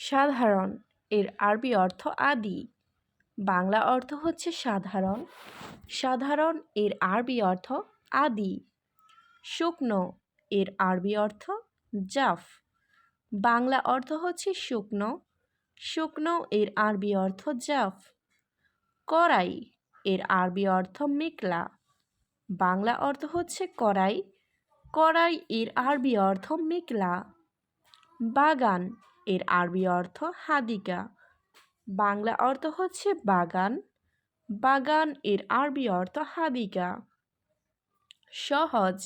সাধারণ। এর আরবি অর্থ আদি। বাংলা অর্থ হচ্ছে সাধারণ। সাধারণ এর আরবি অর্থ আদি। শুকনো এর আরবি অর্থ জাফ। বাংলা অর্থ হচ্ছে শুকনো। শুকনো এর আরবি অর্থ জাফ। কড়াই এর আরবি অর্থ মিকলা বাংলা অর্থ হচ্ছে কড়াই। কড়াই এর আরবি অর্থ মিকলা বাগান এর আরবি অর্থ হাদিকা বাংলা অর্থ হচ্ছে বাগান। বাগান এর আরবি অর্থ হাদিকা সহজ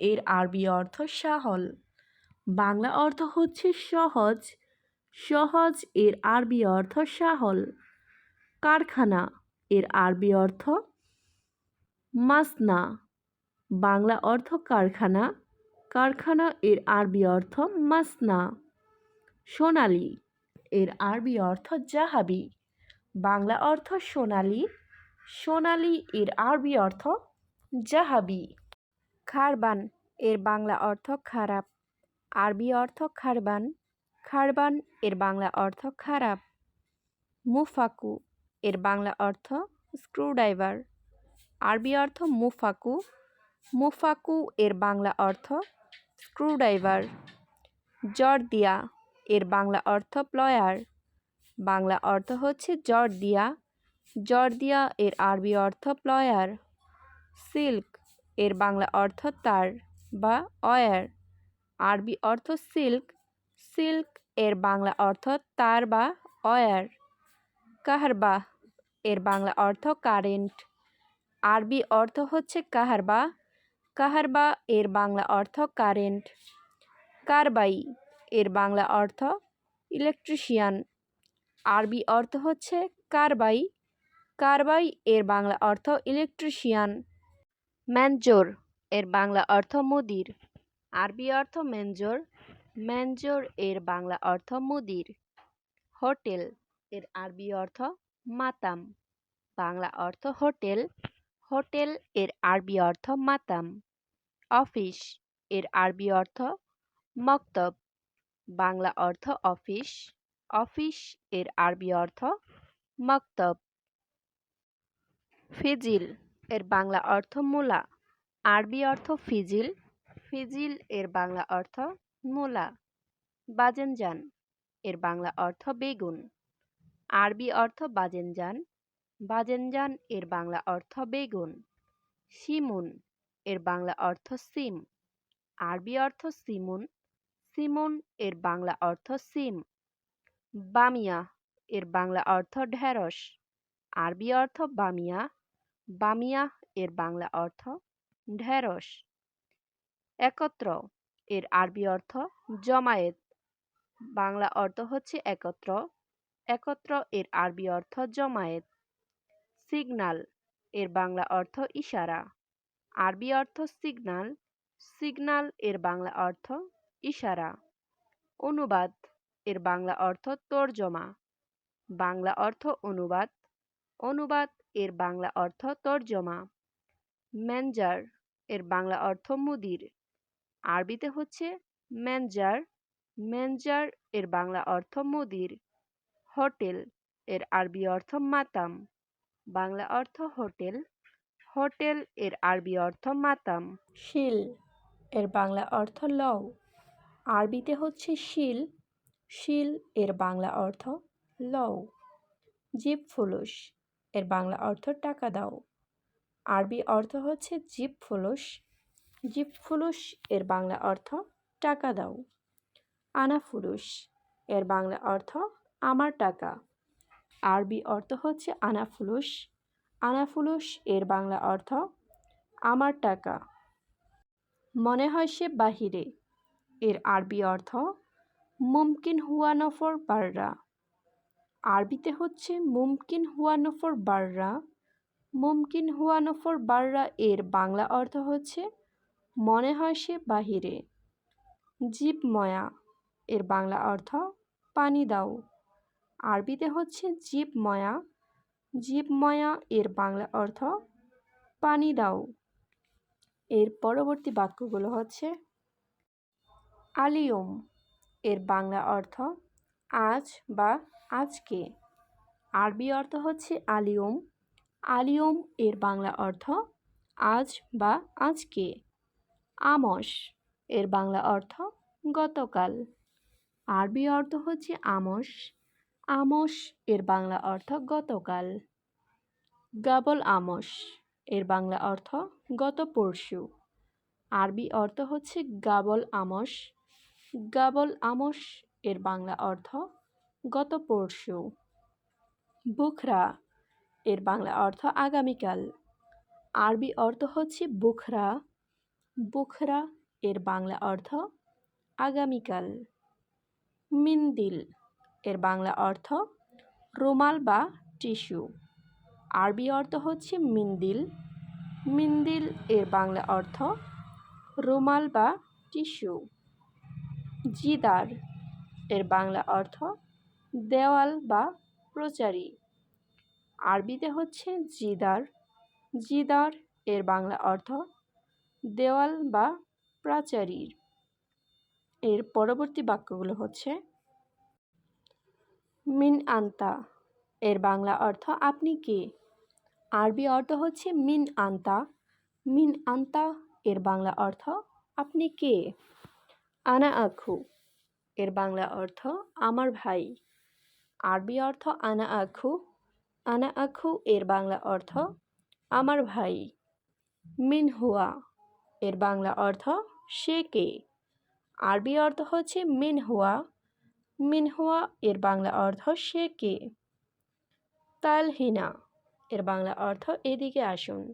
এর আরবি অর্থ সাহল বাংলা অর্থ হচ্ছে সহজ। সহজ এর আরবি অর্থ সাহল কারখানা এর আরবি অর্থ মাসনা। বাংলা অর্থ কারখানা। কারখানা এর আরবি অর্থ মাসনা। সোনালি। এর আরবি অর্থ জাহাবি। বাংলা অর্থ সোনালি। সোনালি এর আরবি অর্থ জাহাবি। খারবান এর বাংলা অর্থ খারাপ। আরবি অর্থ খারবান। খারবান এর বাংলা অর্থ খারাপ। মুফাকু এর বাংলা অর্থ স্ক্রুড্রাইভার। আরবি অর্থ মুফাকু। মুফাকু এর বাংলা অর্থ স্ক্রুড্রাইভার। জর্দিয়া এর বাংলা অর্থ প্লয়ার। বাংলা অর্থ হচ্ছে জর্দিয়া। জর্দিয়া এর আরবি অর্থ প্লয়ার। সিল্ক এর বাংলা অর্থ তার বা অয়ার। আরবি অর্থ সিল্ক। সিল্ক এর বাংলা অর্থ তার বা অয়ার। কাহারবা এর বাংলা অর্থ কারেন্ট। আরবি অর্থ হচ্ছে কাহারবা। কাহারবা এর বাংলা অর্থ কারেন্ট। কারবাই এর বাংলা অর্থ ইলেকট্রিশিয়ান আরবি অর্থ হচ্ছে কারবাই। কারবাই এর বাংলা অর্থ ইলেকট্রিশিয়ান ম্যানজোর এর বাংলা অর্থ মুদির। আরবি অর্থ মেনজোর ম্যানজোর এর বাংলা অর্থ মুদির। হোটেল এর আরবি অর্থ মাতাম। বাংলা অর্থ হোটেল। হোটেল এর আরবি অর্থ মাতাম। অফিস এর আরবি অর্থ মক্তব। বাংলা অর্থ অফিস অফিস এর আরবি অর্থ মক্তব। ফিজিল এর বাংলা অর্থ মূলা, আরবি অর্থ ফিজিল ফিজিল এর বাংলা অর্থ মূলা। বাজেনজান এর বাংলা অর্থ বেগুন, আরবি অর্থ বাজেনজান বাজেনজান এর বাংলা অর্থ বেগুন। শিমুন এর বাংলা অর্থ সিম, আরবি অর্থ সিমুন সিমুন এর বাংলা অর্থ সিম। বামিয়া এর বাংলা অর্থ ঢেঁড়স। আরবি অর্থ বামিয়া বামিয়া এর বাংলা অর্থ ঢেঁড়স। একত্র এর আরবি অর্থ জমায়েত। বাংলা অর্থ হচ্ছে একত্র। একত্র এর আরবি অর্থ জমায়েত। সিগনাল এর বাংলা অর্থ ইশারা। আরবি অর্থ সিগনাল। সিগনাল এর বাংলা অর্থ ইশারা। অনুবাদ, এর বাংলা অর্থ তর্জমা। বাংলা অর্থ অনুবাদ অনুবাদ, এর বাংলা অর্থ তর্জমা। ম্যানজার, এর বাংলা অর্থ মুদির। আরবিতে হচ্ছে ম্যানজার ম্যানজার, এর বাংলা অর্থ মুদির। হোটেল, এর আরবি অর্থ মাতাম। বাংলা অর্থ হোটেল হোটেল, এর আরবি অর্থ মাতাম। শিল, এর বাংলা অর্থ লও। আরবিতে হচ্ছে শিল শিল এর বাংলা অর্থ লও। জিপ ফুলুস এর বাংলা অর্থ টাকা দাও। আরবি অর্থ হচ্ছে জিপ ফুলুস। জিপ ফুলুস এর বাংলা অর্থ টাকা দাও। আনা ফুলুস এর বাংলা অর্থ আমার টাকা। আরবি অর্থ হচ্ছে আনা ফুলুস। আনা ফুলুস এর বাংলা অর্থ আমার টাকা। মনে হয় সে বাহিরে। এর আরবি অর্থ মুমকিন হুয়া নফর বাররা। আরবিতে হচ্ছে মুমকিন হুয়া নফর বাররা। মুমকিন হুয়া নফর বাররা এর বাংলা অর্থ হচ্ছে মনে হয় সে বাহিরে। জীবময়া এর বাংলা অর্থ পানি দাও। আরবিতে হচ্ছে জীবময়া। জীবময়া এর বাংলা অর্থ পানি দাও। এর পরবর্তী বাক্যগুলো হচ্ছে আলিয়ম। এর বাংলা অর্থ, আজ বা আজকে আরবি অর্থ হচ্ছে আলিয়ম। আলিয়ম এর বাংলা অর্থ, আজ বা আজকে আমস এর বাংলা অর্থ, গতকাল আরবি অর্থ হচ্ছে আমস। আমস এর বাংলা অর্থ, গতকাল গাবল আমস এর বাংলা অর্থ, গত পরশু আরবি অর্থ হচ্ছে গাবল আমস। গাবল আমস এর বাংলা অর্থ গত পরশু। বুখরা এর বাংলা অর্থ আগামীকাল। আরবি অর্থ হচ্ছে বুখরা। বুখরা এর বাংলা অর্থ আগামীকাল। মিন্দিল এর বাংলা অর্থ রুমাল বা টিস্যু। আরবি অর্থ হচ্ছে মিন্দিল। মিন্দিল এর বাংলা অর্থ রুমাল বা টিস্যু। জিদার। এর বাংলা অর্থ দেওয়াল বা প্রচারী। আরবিতে হচ্ছে জিদার। জিদার এর বাংলা অর্থ দেওয়াল বা প্রাচারীর। এর পরবর্তী বাক্যগুলো হচ্ছে মিন আন্তা। এর বাংলা অর্থ আপনি কে? আরবি অর্থ হচ্ছে মিন আন্তা। মিন আন্তা এর বাংলা অর্থ আপনি কে? আনা আখু। এর বাংলা অর্থ, আমার ভাই। আরবি অর্থ, আনা আখু। আনা আখু, এর বাংলা অর্থ, আমার ভাই। মিন হুয়া এর বাংলা অর্থ, সে কে? আরবি অর্থ হচ্ছে মিন হুয়া মিন হুয়া এর বাংলা অর্থ, সে কে? তালহিনা, এর বাংলা অর্থ, এদিকে আসুন।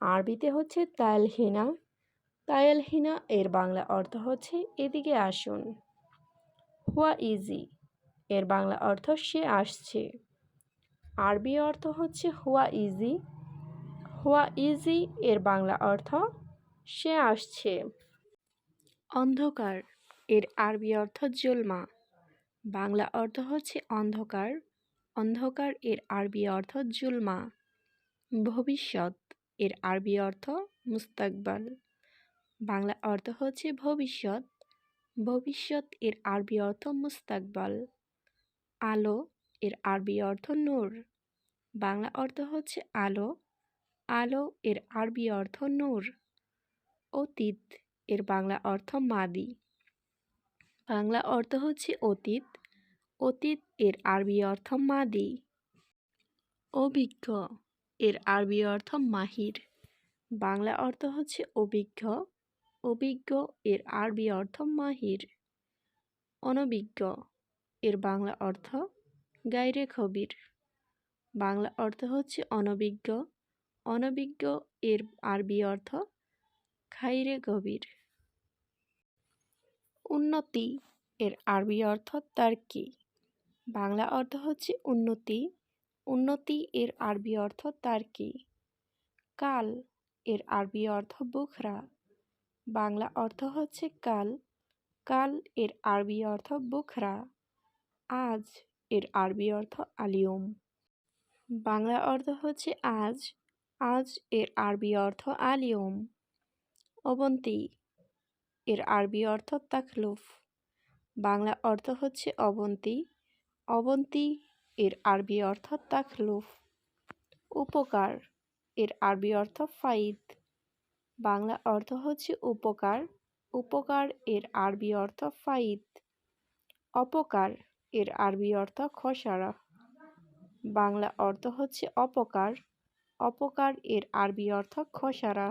আরবিতে হচ্ছে, তালহিনা। তায়ালহিনা এর বাংলা অর্থ হচ্ছে এদিকে আসুন। হুয়া ইজি, এর বাংলা অর্থ সে আসছে। আরবি অর্থ হচ্ছে হুয়া ইজি হুয়া ইজি এর বাংলা অর্থ সে আসছে। অন্ধকার, এর আরবি অর্থ জুলমা, বাংলা অর্থ হচ্ছে অন্ধকার অন্ধকার এর আরবি অর্থ জুলমা, ভবিষ্যৎ এর আরবি অর্থ মুস্তাকবাল। বাংলা অর্থ হচ্ছে ভবিষ্যৎ। ভবিষ্যৎ এর আরবি অর্থ মুস্তাকবাল। আলো এর আরবি অর্থ নূর। বাংলা অর্থ হচ্ছে আলো। আলো এর আরবি অর্থ নূর। অতীত এর বাংলা অর্থ মাদি। বাংলা অর্থ হচ্ছে অতীত। অতীত এর আরবি অর্থ মাদি। অভিজ্ঞ এর আরবি অর্থ মাহির। বাংলা অর্থ হচ্ছে অভিজ্ঞ। অভিজ্ঞ এর আরবি অর্থ মাহির। অনভিজ্ঞ এর বাংলা অর্থ গাইরে খবির। বাংলা অর্থ হচ্ছে অনভিজ্ঞ। অনভিজ্ঞ এর আরবি অর্থ খাইরে গভীর। উন্নতি এর আরবি অর্থ তার কি বাংলা অর্থ হচ্ছে উন্নতি। উন্নতি এর আরবি অর্থ তার কি কাল এর আরবি অর্থ বুখরা। বাংলা অর্থ হচ্ছে কাল। কাল এর আরবি অর্থ বুখরা। আজ এর আরবি অর্থ আলিয়ম। বাংলা অর্থ হচ্ছে আজ। আজ এর আরবি অর্থ আলিয়ম। অবন্তী এর আরবি অর্থ তাকলুফ বাংলা অর্থ হচ্ছে অবন্তী। অবন্তী এর আরবি অর্থ তাকলুফ উপকার এর আরবি অর্থ ফাইদ। বাংলা অর্থ হচ্ছে উপকার। উপকার এর আরবি অর্থ ফাইদ। অপকার এর আরবি অর্থ খসারা বাংলা অর্থ হচ্ছে অপকার। অপকার এর আরবি অর্থ খসারা